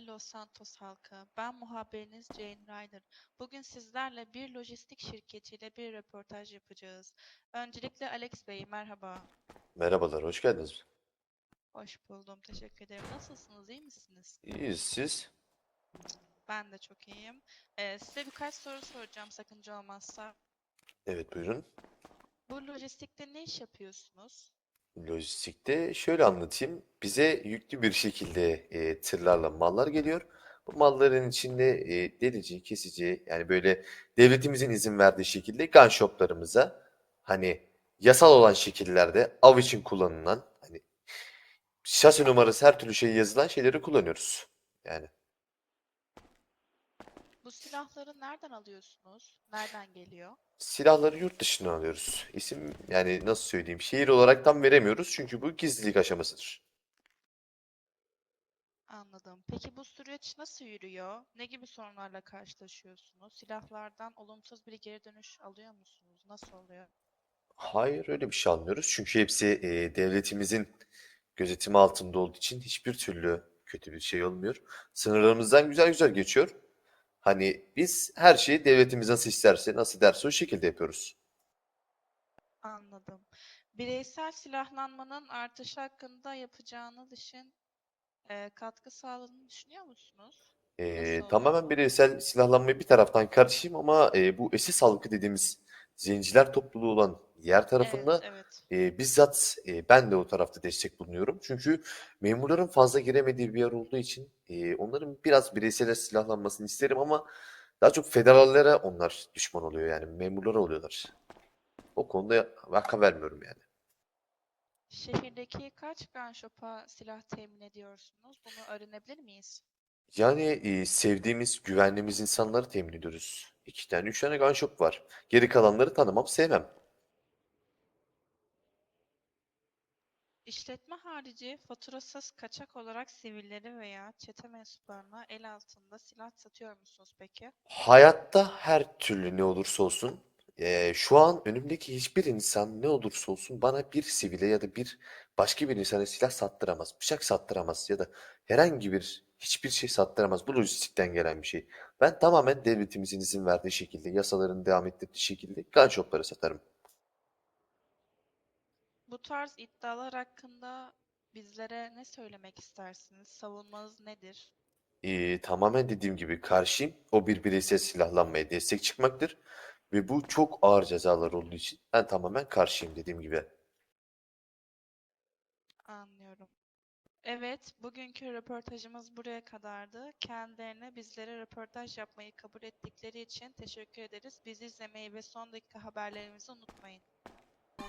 Los Santos halkı. Ben muhabiriniz Jane Ryder. Bugün sizlerle bir lojistik şirketiyle bir röportaj yapacağız. Öncelikle Alex Bey, merhaba. Merhabalar, hoş geldiniz. Hoş buldum, teşekkür ederim. Nasılsınız, iyi misiniz? İyiyiz siz? Ben de çok iyiyim. Ee, size birkaç soru soracağım sakınca olmazsa. Evet buyurun. Bu lojistikte ne iş yapıyorsunuz? Lojistikte şöyle anlatayım. Bize yüklü bir şekilde e, tırlarla mallar geliyor. Bu malların içinde e, delici, kesici yani böyle devletimizin izin verdiği şekilde gun shoplarımıza hani yasal olan şekillerde av için kullanılan hani şasi numarası her türlü şey yazılan şeyleri kullanıyoruz. Yani silahları nereden alıyorsunuz? Nereden geliyor? silahları yurt dışından alıyoruz. İsim yani nasıl söyleyeyim şehir olarak tam veremiyoruz çünkü bu gizlilik aşamasıdır. Anladım. Peki bu süreç nasıl yürüyor? Ne gibi sorunlarla karşılaşıyorsunuz? Silahlardan olumsuz bir geri dönüş alıyor musunuz? Nasıl oluyor? Hayır öyle bir şey almıyoruz. Çünkü hepsi e, devletimizin gözetimi altında olduğu için hiçbir türlü kötü bir şey olmuyor. Sınırlarımızdan güzel güzel geçiyor. Hani biz her şeyi devletimiz nasıl isterse, nasıl derse o şekilde yapıyoruz. Anladım. Bireysel silahlanmanın artışı hakkında yapacağınız işin e, katkı sağladığını düşünüyor musunuz? E, Nasıl oluyor tamamen bu? bireysel silahlanmaya bir taraftan karşıyım ama e, bu esir halkı dediğimiz zenciler topluluğu olan yer Evet, tarafında evet. E, bizzat e, ben de o tarafta destek bulunuyorum. Çünkü memurların fazla giremediği bir yer olduğu için e, onların biraz bireysel silahlanmasını isterim ama daha çok federallere onlar düşman oluyor yani memurlara oluyorlar. O konuda vaka vermiyorum yani. Şehirdeki kaç gun shop'a silah temin ediyorsunuz? Bunu öğrenebilir miyiz? Yani e, sevdiğimiz, güvendiğimiz insanları temin ediyoruz. İki tane, üç tane gun shop var. Geri kalanları tanımam, sevmem. İşletme harici faturasız kaçak olarak sivilleri veya çete mensuplarına el altında silah satıyor musunuz peki? Hayatta her türlü ne olursa olsun eee, şu an önümdeki hiçbir insan ne olursa olsun bana bir sivile ya da bir başka bir insana silah sattıramaz, bıçak sattıramaz ya da herhangi bir hiçbir şey sattıramaz. Bu lojistikten gelen bir şey. Ben tamamen devletimizin izin verdiği şekilde, yasaların devam ettirdiği şekilde gun satarım. Bu tarz iddialar hakkında bizlere ne söylemek istersiniz? Savunmanız nedir? Eee, tamamen dediğim gibi karşıyım. O bir bireysel silahlanmaya destek çıkmaktır. Ve bu çok ağır cezalar olduğu için ben tamamen karşıyım dediğim gibi. Anlıyorum. Evet, bugünkü röportajımız buraya kadardı. Kendilerine bizlere röportaj yapmayı kabul ettikleri için teşekkür ederiz. Bizi izlemeyi ve son dakika haberlerimizi unutmayın. you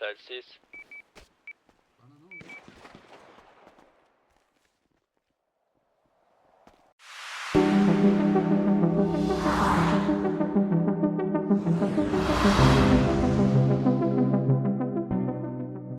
Катарсис